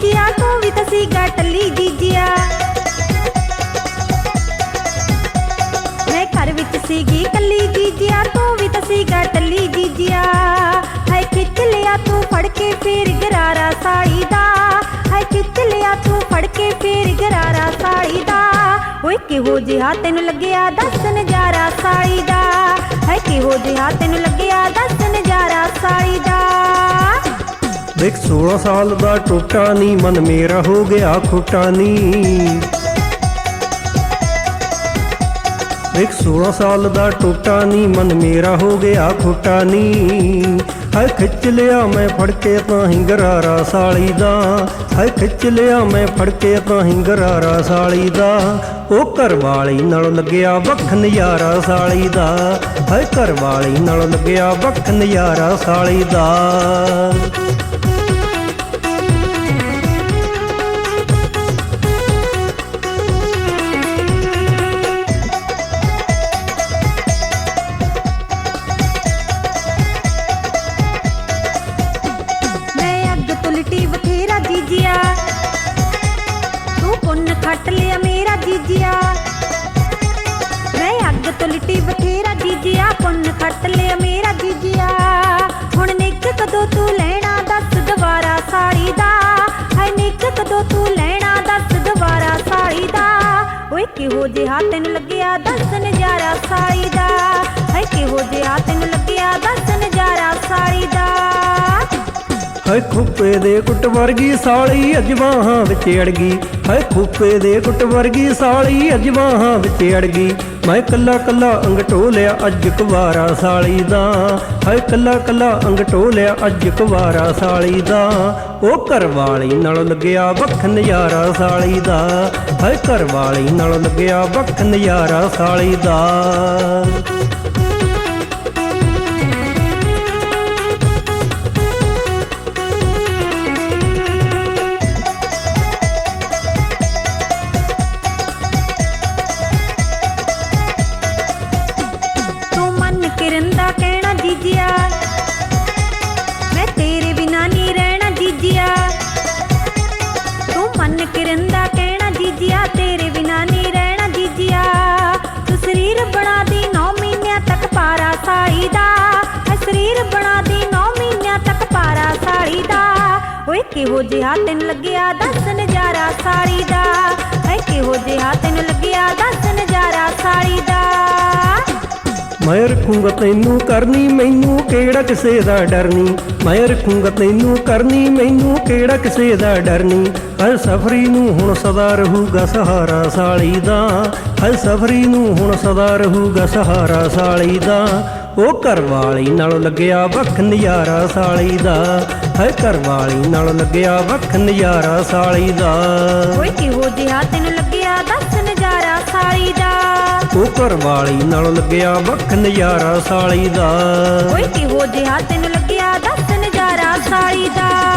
ಸಿಕ್ಕಿಯ ಕೋವಿತ ಸಿಗಾಟಲ್ಲಿ ಜಿಜಿಯ ਮੈਂ ਘਰ ਵਿੱਚ ਸੀਗੀ ਕੱਲੀ ਜੀਜਿਆ, ਤੂੰ ਵੀ ਤਾਂ ਸੀਗਾ ਟੱਲੀ ਜੀਜਿਆ। ਹਾਏ ਖਿੱਚ ਲਿਆ ਤੂੰ ਫੜ ਕੇ ਫੇਰ ਗਰਾਰਾ ਸਾੜੀ ਦਾ। ਹਾਏ ਖਿੱਚ ਲਿਆ ਤੂੰ ਫੜ ਕੇ ਫੇਰ ਗਰਾਰਾ ਸਾੜੀ ਦਾ। ਓਏ ਕਿਹੋ ਜਿਹਾ ਤੈਨੂੰ ਲੱਗਿਆ ਦੱਸ ਨਜ਼ਾਰਾ ਸਾੜੀ ਦਾ। ਹਾਏ ਕਿਹੋ ਜਿਹਾ ਤੈਨੂੰ ਲੱਗਿਆ ਦੱਸ ਨਜ਼ਾਰਾ ਸਾੜੀ ਦਾ। ਦੇਖ 16 ਸਾਲ ਦਾ ਟੋਟਾ ਨਹੀਂ ਮਨ ਮੇਰਾ ਹੋ ਗਿਆ ਖੋਟਾ ਨਹੀਂ ਦੇਖ 16 ਸਾਲ ਦਾ ਟੋਟਾ ਨਹੀਂ ਮਨ ਮੇਰਾ ਹੋ ਗਿਆ ਖੋਟਾ ਨਹੀਂ ਹਾਏ ਖਿੱਚ ਲਿਆ ਮੈਂ ਫੜ ਕੇ ਤਾਂ ਹੀ ਗਰਾਰਾ ਸਾਲੀ ਦਾ। ਹਾਏ ਖਿੱਚ ਲਿਆ ਮੈਂ ਫੜ ਕੇ ਤਾਂ ਹੀ ਗਰਾਰਾ ਸਾਲੀ ਦਾ। ਉਹ ਘਰ ਵਾਲੀ ਨਾਲ ਲੱਗਿਆ ਵੱਖ ਨਜ਼ਾਰਾ ਸਾਲੀ ਦਾ। ਹਾਏ ਘਰ ਵਾਲੀ ਨਾਲ ਲੱਗਿਆ ਵੱਖ ਨਜ਼ਾਰਾ ਸਾਲੀ ਦਾ। ਪੁੰਨ ਖੱਟ ਲਿਆ ਮੇਰਾ ਜੀਜਿਆ। ਮੈਂ ਅੱਗ ਤੋਂ ਲਿਟੀ ਬਥੇਰਾ ਜੀਜਿਆ, ਪੁੰਨ ਖੱਟ ਲਿਆ ਮੇਰਾ ਜੀਜਿਆ। ਹੁਣ ਨਿੱਕ ਕਦੋਂ ਤੂੰ ਲੈਣਾ ਦੱਸ ਦੁਬਾਰਾ ਸਾੜੀ ਦਾ? ਹਾਏ ਨਿੱਕ ਕਦੋਂ ਤੂੰ ਲੈਣਾ ਦੱਸ ਦੁਬਾਰਾ ਸਾੜੀ ਦਾ? ਓਏ ਕਿਹੋ ਜਿਹਾ ਤੈਨੂੰ ਲੱਗਿਆ ਦੱਸ ਨਜ਼ਾਰਾ ਸਾੜੀ ਦਾ? ਹਾਏ ਕਿਹੋ ਹਾਏ ਖੁੱਪੇ ਦੇ ਕੁੱਟ ਵਰਗੀ ਸਾਲੀ ਅਜਵਾਹਾਂ ਵਿੱਚ ਅੜ ਗਈ ਹਾਏ ਖੁੱਪੇ ਦੇ ਕੁੱਟ ਵਰਗੀ ਸਾਲੀ ਅਜਵਾਹਾਂ ਵਿੱਚ ਅੜ ਗਈ ਮੈਂ ਕੱਲਾ ਕੱਲਾ ਅੰਗ ਟੋਲਿਆ ਅੱਜ ਕੁਵਾਰਾ ਸਾਲੀ ਦਾ। ਹਾਏ ਕੱਲਾ ਕੱਲਾ ਅੰਗ ਟੋਲਿਆ ਅੱਜ ਕੁਵਾਰਾ ਸਾਲੀ ਦਾ। ਉਹ ਘਰ ਵਾਲੀ ਨਾਲ ਲੱਗਿਆ ਵੱਖ ਨਜ਼ਾਰਾ ਸਾਲੀ ਦਾ। ਹਾਏ ਘਰ ਵਾਲੀ ਨਾਲ ਲੱਗਿਆ ਵੱਖ ਨਜ਼ਾਰਾ ਸਾਲੀ ਦਾ। ਓਏ ਕਿਹੋ ਜਿਹਾ ਤੈਨੂੰ ਲੱਗਿਆ ਦੱਸ ਨਜ਼ਾਰਾ ਸਾੜੀ ਦਾ। ਹੈ ਕਿਹੋ ਜਿਹਾ ਤੈਨੂੰ ਲੱਗਿਆ ਦੱਸ ਮੈਂ ਰੱਖੂੰਗਾ ਤੈਨੂੰ ਕਰਨੀ, ਮੈਨੂੰ ਕਿਹੜਾ ਕਿਸੇ ਦਾ ਡਰ ਮੈਂ ਰੱਖੂੰਗਾ ਤੈਨੂੰ ਕਰਨੀ, ਮੈਨੂੰ ਕਿਹੜਾ ਕਿਸੇ ਦਾ ਡਰ ਹਰ ਸਫਰੀ ਨੂੰ ਹੁਣ ਸਦਾ ਰਹੂਗਾ ਸਹਾਰਾ ਸਾਲੀ ਦਾ। ਹਰ ਸਫਰੀ ਨੂੰ ਹੁਣ ਸਦਾ ਰਹੂਗਾ ਸਹਾਰਾ ਸਾਲੀ ਦਾ। ਉਹ ਘਰਵਾਲੀ ਨਾਲ ਲੱਗਿਆ ਵੱਖ ਨਜ਼ਾਰਾ ਸਾਲੀ ਦਾ। ਹੈ ਘਰਵਾਲੀ ਨਾਲ ਲੱਗਿਆ ਵੱਖ ਨਜ਼ਾਰਾ ਸਾਲੀ ਦਾ। ਓਏ ਕਿਹੋ ਜਿਹਾ ਤੈਨੂੰ ਲੱਗਿਆ ਦਾ ਉਹ ਵਾਲੀ ਨਾਲ ਲੱਗਿਆ ਵੱਖ ਨਜ਼ਾਰਾ ਸਾਲੀ ਦਾ। ਓਏ ਕਿਹੋ ਜਿਹਾ ਤੈਨੂੰ ਲੱਗਿਆ ਦੱਸ ਨਜ਼ਾਰਾ ਸਾਲੀ ਦਾ।